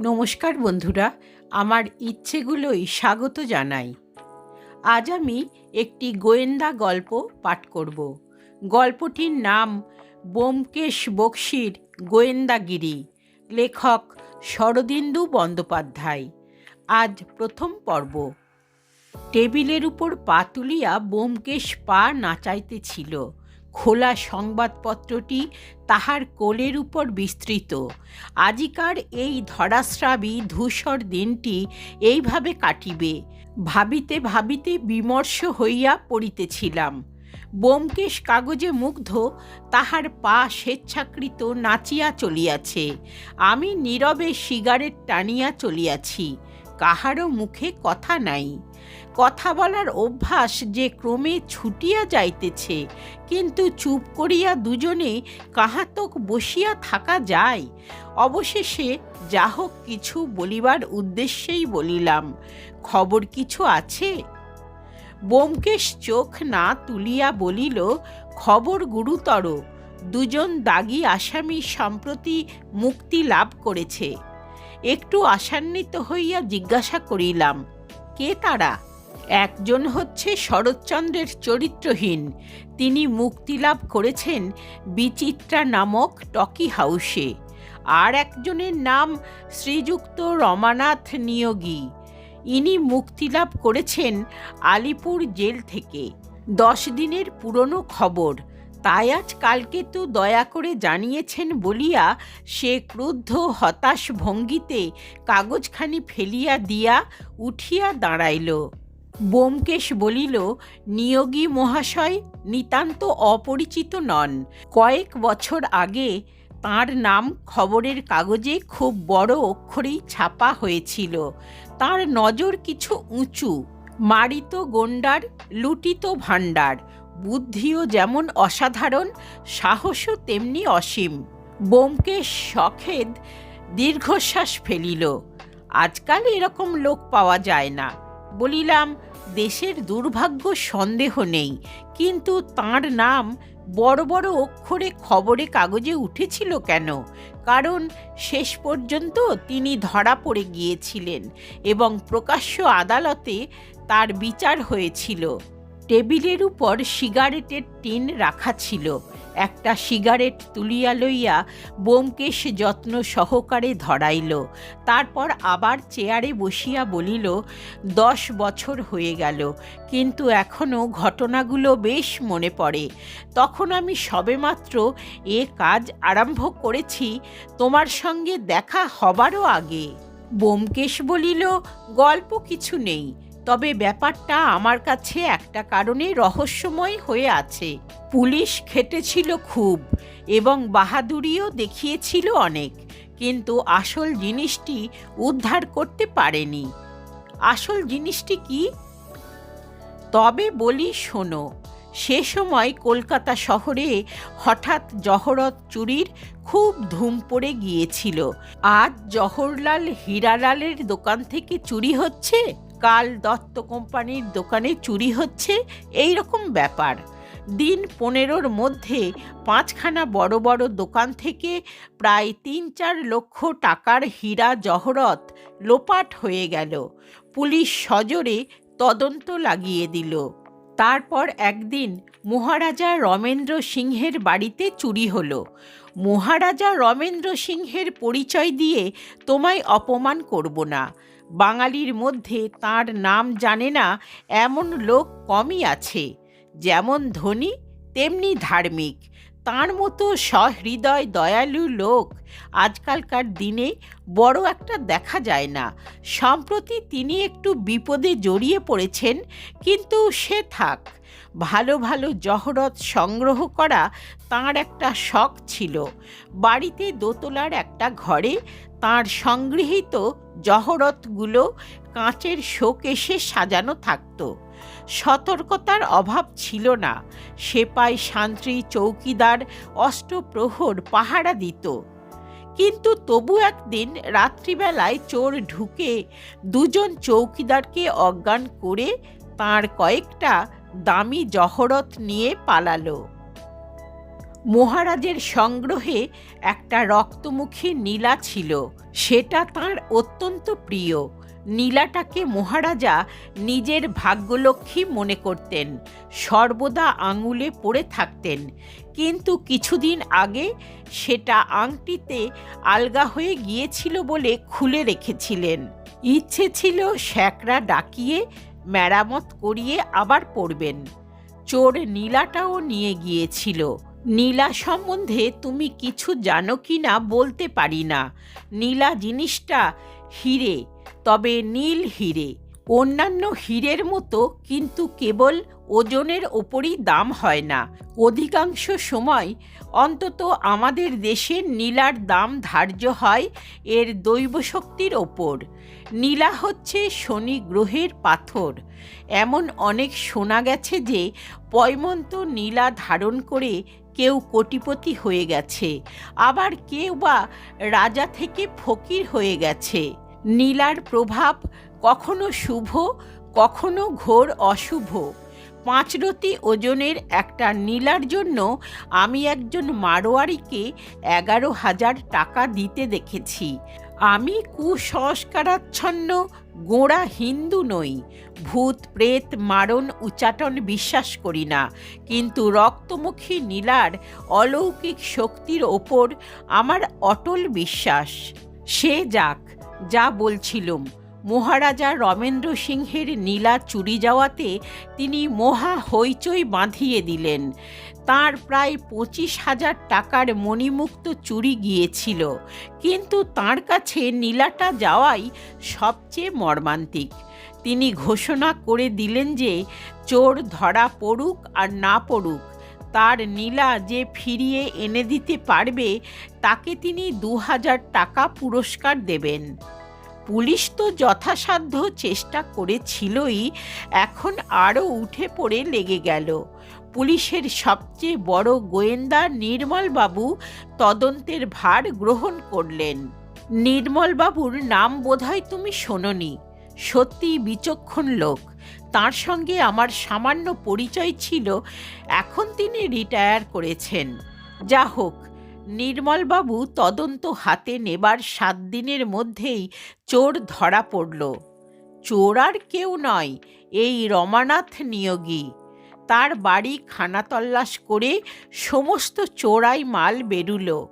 নমস্কার বন্ধুরা, আমার ইচ্ছেগুলোই স্বাগত জানাই। আজ আমি একটি গোয়েন্দা গল্প পাঠ করব। গল্পটির নাম ব্যোমকেশ বক্সির গোয়েন্দাগিরি, লেখক শরদিন্দু বন্দ্যোপাধ্যায়। আজ প্রথম পর্ব। টেবিলের উপর পা তুলিয়া ব্যোমকেশ পা নাচাইতেছিল। খোলা সংবাদপত্রটি তাহার কোলের উপর বিস্তৃত। আজিকার এই ধরাশ্রাবী ধূসর দিনটি এইভাবে কাটিবে। ভাবিতে ভাবিতে বিমর্ষ হইয়া পড়িতেছিলাম। ব্যোমকেশ কাগজে মুগ্ধ তাহার পা স্বেচ্ছাকৃত নাচিয়া চলিয়াছে। আমি নীরবে সিগারেট টানিয়া চলিয়াছি। কাহারও মুখে কথা নাই। কথা বলার অভ্যাস যে ক্রমে ছুটিয়া যাইতেছে, কিন্তু চুপ করিয়া দুজনে কাহাতক বসিয়া থাকা যায়। অবশেষে যা হোক কিছু বলিবার উদ্দেশ্যেই বলিলাম, খবর কিছু আছে? ব্যোমকেশ চোখ না তুলিয়া বলিল, খবর গুরুতর, দুজন দাগি আসামি সম্প্রতি মুক্তি লাভ করেছে। একটু আশান্বিত হইয়া জিজ্ঞাসা করিলাম, কে তারা? একজন হচ্ছে শরৎচন্দ্রের চরিত্রহীন। তিনি মুক্তিলাভ করেছেন বিচিত্রা নামক টকি হাউসে। আর একজনের নাম শ্রীযুক্ত রমানাথ নিয়োগী। ইনি মুক্তিলাভ করেছেন আলিপুর জেল থেকে। দশ দিনের পুরনো খবর। তাই আজ কালকে তো দয়া করে জানিয়েছেন বলিয়া সে ক্রুদ্ধ, হতাশ ভঙ্গিতে কাগজখানি ফেলিয়া দিয়া উঠিয়া দাঁড়াইল। ব্যোমকেশ বলিল, নিয়োগী মহাশয় নিতান্ত অপরিচিত নন। কয়েক বছর আগে তার নাম খবরের কাগজে খুব বড় অক্ষরেই ছাপা হয়েছিল। তার নজর কিছু উঁচু, মারিত গন্ডার লুটিত ভাণ্ডার। বুদ্ধিও যেমন অসাধারণ, সাহসও তেমনি অসীম ব্যোমকেশ সখেদ দীর্ঘশ্বাস ফেলিল, আজকাল এরকম লোক পাওয়া যায় না বলিলাম দেশের দুর্ভাগ্য সন্দেহ নেই, কিন্তু তার নাম বড় বড় অক্ষরে খবরে কাগজে উঠেছিল কেন? কারণ শেষ পর্যন্ত তিনি ধরা পড়ে গিয়েছিলেন এবং প্রকাশ্য আদালতে তার বিচার হয়েছিল। টেবিলের উপর সিগারেটের টিন রাখা ছিল। একটা সিগারেট তুলিয়া লইয়া ব্যোমকেশ যত্ন সহকারে ধরাইল। তারপর আবার চেয়ারে বসিয়া বলিল, দশ বছর হয়ে গেল, কিন্তু এখনও ঘটনাগুলো বেশ মনে পড়ে। তখন আমি সবেমাত্র এ কাজ আরম্ভ করেছি, তোমার সঙ্গে দেখা হবারও আগে। ব্যোমকেশ বলিল, গল্প কিছু নেই। তবে ব্যাপারটা আমার কাছে একটা কারণে রহস্যময় হয়ে আছে। পুলিশ খেটেছিল খুব এবং বাহাদুরিও দেখিয়েছিল অনেক, কিন্তু আসল জিনিসটি উদ্ধার করতে পারেনি। আসল জিনিসটি কি? তবে বলি শোনো, সে সময় কলকাতা শহরে হঠাৎ জহরত চুরির খুব ধুম পড়ে গিয়েছিল। আজ জহরলাল হীরালালের দোকান থেকে চুরি হচ্ছে? কাল দত্ত কোম্পানির দোকানে চুরি হচ্ছে এই রকম ব্যাপার। দিন পনেরোর মধ্যে পাঁচখানা বড় বড় দোকান থেকে প্রায় তিন চার লক্ষ টাকার হীরা জহরত লোপাট হয়ে গেল। পুলিশ সজোরে তদন্ত লাগিয়ে দিল। তারপর একদিন মহারাজা রমেন্দ্র সিংহের বাড়িতে চুরি হলো। মহারাজা রমেন্দ্র সিংহের পরিচয় দিয়ে তোমায় অপমান করব না। বাঙালির মধ্যে তার নাম জানে না এমন লোক কমই আছে। যেমন ধনী, তেমনি ধার্মিক। তার মতো সহৃদয়, দয়ালু লোক আজকালকার দিনে বড় একটা দেখা যায় না। সম্প্রতি তিনি একটু বিপদে জড়িয়ে পড়েছেন, কিন্তু সে থাক। ভালো ভালো জহরত সংগ্রহ করা তার একটা শখ ছিল। বাড়িতে দোতলার একটা ঘরে তার সংগৃহীত জহরতগুলো কাঁচের শোকেশে সাজানো থাকত। সতর্কতার অভাব ছিল না। সেপাই শান্ত্রী চৌকিদার অষ্টপ্রহর পাহারা দিত। কিন্তু তবু একদিন রাত্রিবেলায় চোর ঢুকে দুজন চৌকিদারকে অজ্ঞান করে তার কয়েকটা দামি জহরত নিয়ে পালালো। মহারাজের সংগ্রহে একটা রক্তমুখী নীলা ছিল। সেটা তার অত্যন্ত প্রিয়। নীলাটাকে মহারাজা নিজের ভাগ্যলক্ষ্মী মনে করতেন। সর্বদা আঙুলে পড়ে থাকতেন। কিন্তু কিছুদিন আগে সেটা আংটিতে আলগা হয়ে গিয়েছিল বলে খুলে রেখেছিলেন। ইচ্ছে ছিল শ্যাকরা ডাকিয়ে মেরামত করিয়ে আবার পড়বেন চোর নীলাটাও নিয়ে গিয়েছিল। নীলা সম্বন্ধে তুমি কিছু জানো কি না বলতে পারি না। নীলা জিনিসটা হিরে, তবে নীল হিরে। অন্যান্য হীরের মতো কিন্তু কেবল ওজনের ওপরই দাম হয় না। অধিকাংশ সময় অন্তত আমাদের দেশের নীলার দাম ধার্য হয় এর দৈব শক্তির ওপর। নীলা হচ্ছে শনি গ্রহের পাথর। এমন অনেক শোনা গেছে যে পয়মন্ত নীলা ধারণ করে কেউ কোটিপতি হয়ে গেছে, আবার কেউ বা রাজা থেকে ফকির হয়ে গেছে। নীলার প্রভাব কখনো শুভ, কখনো ঘোর অশুভ। পাঁচরতি ওজনের একটা নীলার জন্য আমি একজন মারোয়ারিকে এগারো হাজার টাকা দিতে দেখেছি। আমি কুসংস্কারাচ্ছন্ন, গোড়া হিন্দু নই। ভূত, প্রেত, মারণ উচ্চাটন বিশ্বাস করি না। কিন্তু রক্তমুখী নীলার অলৌকিক শক্তির ওপর আমার অটল বিশ্বাস। সে যাক, যা বলছিলুম। মহারাজা রমেন্দ্র সিংহের নীলা চুরি যাওয়াতে তিনি মহা হইচই বাঁধিয়ে দিলেন। তার প্রায় পঁচিশ হাজার টাকার মণিমুক্ত চুরি গিয়েছিল, কিন্তু তার কাছে নীলাটা যাওয়াই সবচেয়ে মর্মান্তিক। তিনি ঘোষণা করে দিলেন যে চোর ধরা পড়ুক আর না পড়ুক, তার নীলা যে ফিরিয়ে এনে দিতে পারবে, তাকে তিনি দু হাজার টাকা পুরস্কার দেবেন। পুলিশ তো যথাসাধ্য চেষ্টা করেছিলই, এখন আরও উঠে পড়ে লেগে গেল। পুলিশের সবচেয়ে বড় গোয়েন্দা নির্মলবাবু তদন্তের ভার গ্রহণ করলেন। নির্মলবাবুর নাম বোধহয় তুমি শোনোনি। সত্যি বিচক্ষণ লোক। তার সঙ্গে আমার সামান্য পরিচয় ছিল, এখন তিনি রিটায়ার করেছেন। যা হোক নির্মলবাবু তদন্ত হাতে নেবার সাত দিনের মধ্যেই চোর ধরা পড়ল। চোর আর কেউ নয়, এই রমানাথ নিয়োগী। তার বাড়ি খানাতল্লাশ করে সমস্ত চোরাই মাল বেরুলো।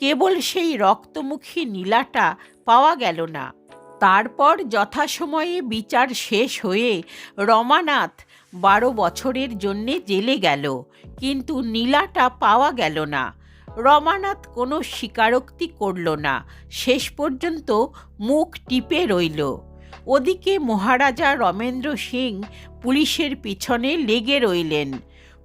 কেবল সেই রক্তমুখী নীলাটা পাওয়া গেল না। তারপর যথাসময়ে বিচার শেষ হয়ে রমানাথ বারো বছরের জন্যে জেলে গেল, কিন্তু নীলাটা পাওয়া গেল না। রমানাথ কোনো স্বীকারোক্তি করল না। শেষ পর্যন্ত মুখ টিপে রইল। ওদিকে মহারাজা রমেন্দ্র সিং পুলিশের পিছনে লেগে রইলেন।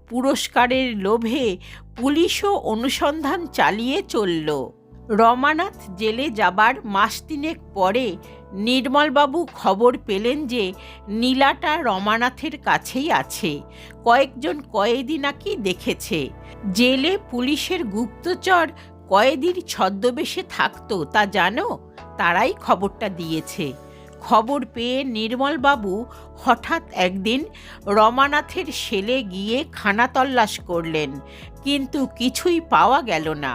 পুরস্কারের লোভে পুলিশও অনুসন্ধান চালিয়ে চলল। রমানাথ জেলে যাবার মাস তিনেক পরে নির্মলবাবু খবর পেলেন যে নীলাটা রমানাথের কাছেই আছে। কয়েকজন কয়েদি নাকি দেখেছে। জেলে পুলিশের গুপ্তচর কয়েদির ছদ্মবেশে থাকতো, তা জানো? তারাই খবরটা দিয়েছে। খবর পেয়ে নির্মলবাবু হঠাৎ একদিন রমানাথের সেলে গিয়ে খানাতল্লাশ করলেন, কিন্তু কিছুই পাওয়া গেল না।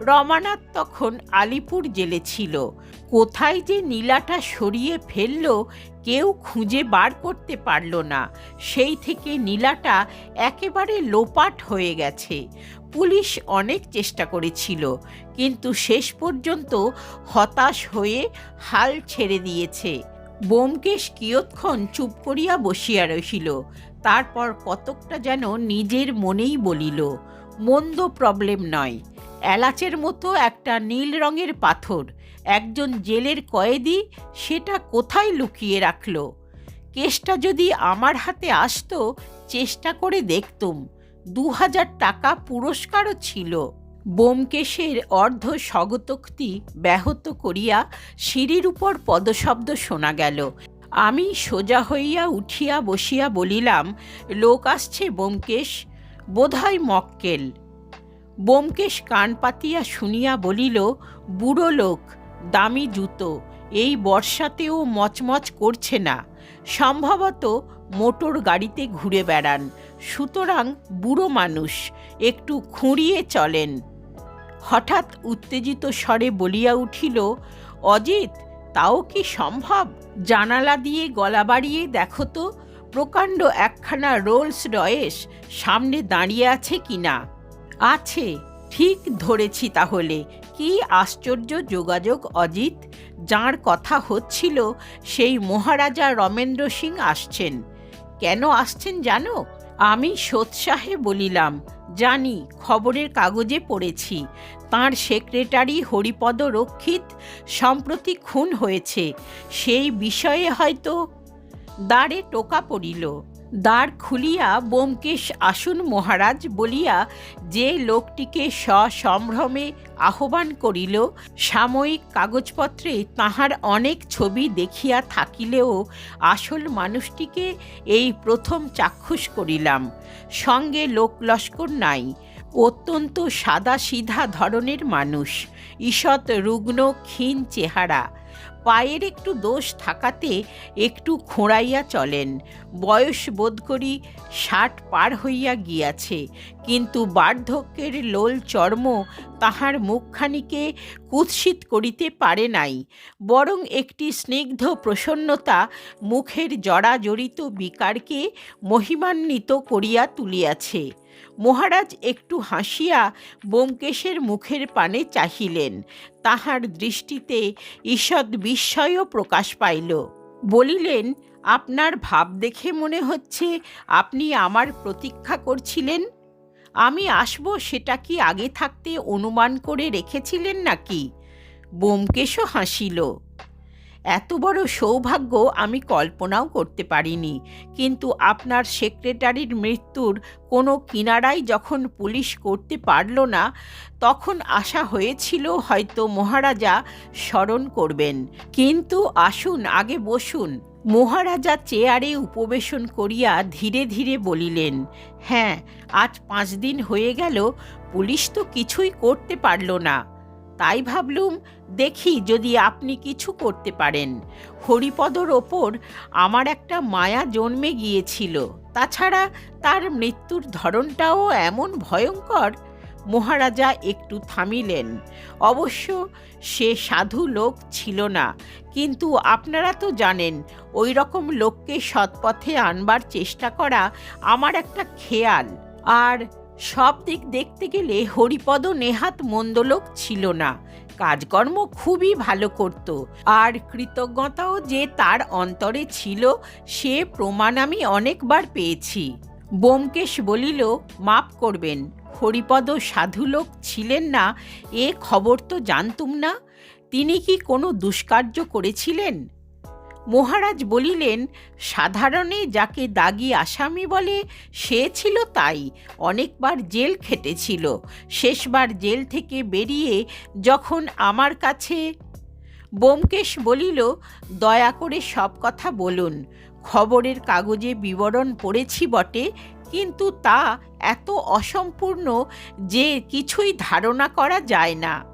রমানাথ তখন আলিপুর জেলে ছিল। কোথায় যে নীলাটা সরিয়ে ফেলল, কেউ খুঁজে বার করতে পারল না। সেই থেকে নীলাটা একেবারে লোপাট হয়ে গেছে। পুলিশ অনেক চেষ্টা করেছিল, কিন্তু শেষ পর্যন্ত হতাশ হয়ে হাল ছেড়ে দিয়েছে। বোমকেশ কিয়ৎক্ষণ চুপ করিয়া বসিয়া রহিল, তারপর কতকটা যেন নিজের মনেই বলিল, মন্দ প্রবলেম নয়। এলাচের মতো একটা নীল রঙের পাথর। একজন জেলের কয়েদি সেটা কোথায় লুকিয়ে রাখল? কেসটা যদি আমার হাতে আসতো, চেষ্টা করে দেখতুম। দু হাজার টাকা পুরস্কারও ছিল। বোমকেশের অর্ধ স্বগতোক্তি ব্যাহত করিয়া সিঁড়ির উপর পদশব্দ শোনা গেল। আমি সোজা হইয়া উঠিয়া বসিয়া বলিলাম, লোক আসছে বোমকেশ, বোধহয় মক্কেল। বোমকেশ কান পাতিয়া শুনিয়া বলিল, বুড়ো লোক, দামি জুতো, এই বর্ষাতেও মচমচ করছে না। সম্ভবত মোটর গাড়িতে ঘুরে বেড়ান। সুতরাং বুড়ো মানুষ, একটু খুঁড়িয়ে চলেন। হঠাৎ উত্তেজিত স্বরে বলিয়া উঠিল, অজিত, তাও কি সম্ভব? জানালা দিয়ে গলা বাড়িয়ে দেখো তো, প্রকাণ্ড একখানা রোলস রয়েস সামনে দাঁড়িয়ে আছে কিনা? আছে, ঠিক ধরেছি তাহলে। কি আশ্চর্য যোগাযোগ অজিত। যার কথা হচ্ছিল, সেই মহারাজা রমেন্দ্র সিং আসছেন। কেন আসছেন জানো? আমি সোৎসাহে বলিলাম, জানি, খবরের কাগজে পড়েছি। তার সেক্রেটারি হরিপদ রক্ষিত সম্প্রতি খুন হয়েছে। সেই বিষয়ে হয়তো দাঁড়ে টোকা পড়িল। দ্বার খুলিয়া বোমকেশ আসুন মহারাজ বলিয়া যে লোকটিকে সসম্ভ্রমে আহ্বান করিল, সাময়িক কাগজপত্রে তাহার অনেক ছবি দেখিয়া থাকিলেও আসল মানুষটিকে এই প্রথম চাক্ষুষ করিলাম। সঙ্গে লোক লস্কর নাই, অত্যন্ত সাদা সিধা ধরনের মানুষ, ঈষৎ রুগ্ন ক্ষীণ চেহারা পায়ের একটু দোষ থাকাতে একটু খোঁড়াইয়া চলেন। বয়স বোধ করি ষাট পার হইয়া গিয়াছে, কিন্তু বার্ধক্যের লোল চর্ম তাহার মুখখানিকে কুৎসিত করিতে পারে নাই, বরং একটি স্নিগ্ধ প্রসন্নতা মুখের জড়াজড়িত বিকারকে মহিমান্বিত করিয়া তুলিয়াছে। মহারাজ একটু হাসিয়া বোমকেশের মুখের পানে চাহিলেন। তাহার দৃষ্টিতে ঈষৎ বিস্ময়ও প্রকাশ পাইল। বলিলেন, আপনার ভাব দেখে মনে হচ্ছে আপনি আমার প্রতীক্ষা করছিলেন? আমি আসব সেটা কি আগে থাকতে অনুমান করে রেখেছিলেন নাকি? বোমকেশও হাসিল। এত বড় সৌভাগ্য আমি কল্পনাও করতে পারিনি। কিন্তু আপনার সেক্রেটারির মৃত্যুর কোনো কিনারাই যখন পুলিশ করতে পারল না, তখন আশা হয়েছিল হয়তো মহারাজা স্মরণ করবেন। কিন্তু আসুন, আগে বসুন। মহারাজা চেয়ারে উপবেশন করিয়া ধীরে ধীরে বলিলেন হ্যাঁ আজ পাঁচ দিন হয়ে গেল, পুলিশ তো কিছুই করতে পারল না। তাই ভাবলুম, দেখি যদি আপনি কিছু করতে পারেন। হরিপদর ওপর আমার একটা মায়া জন্মে গিয়েছিল। তাছাড়া তার মৃত্যুর ধরনটাও এমন ভয়ঙ্কর। মহারাজা একটু থামিলেন। অবশ্য সে সাধু লোক ছিল না, কিন্তু আপনারা তো জানেন ওই রকম লোককে সৎপথে আনবার চেষ্টা করা আমার একটা খেয়াল। আর সব দিক দেখতে গেলে হরিপদ নেহাত মন্দলোক ছিল না। কাজকর্ম খুবই ভালো করত। আর কৃতজ্ঞতাও যে তার অন্তরে ছিল, সে প্রমাণ আমি অনেকবার পেয়েছি। বোমকেশ বলিল, মাপ করবেন, হরিপদ সাধুলোক ছিলেন না, এ খবর তো জানতুম না। তিনি কি কোনো দুষ্কার্য করেছিলেন? মহারাজ বলিলেন, সাধারণে যাকে দাগি আসামি বলে, সে ছিল তাই। অনেকবার জেল খেটেছিল। শেষবার জেল থেকে বেরিয়ে যখন আমার কাছে বোমকেশ বলিল, দয়া করে সব কথা বলুন। খবরের কাগজে বিবরণ পড়েছি বটে, কিন্তু তা এত অসম্পূর্ণ যে কিছুই ধারণা করা যায় না।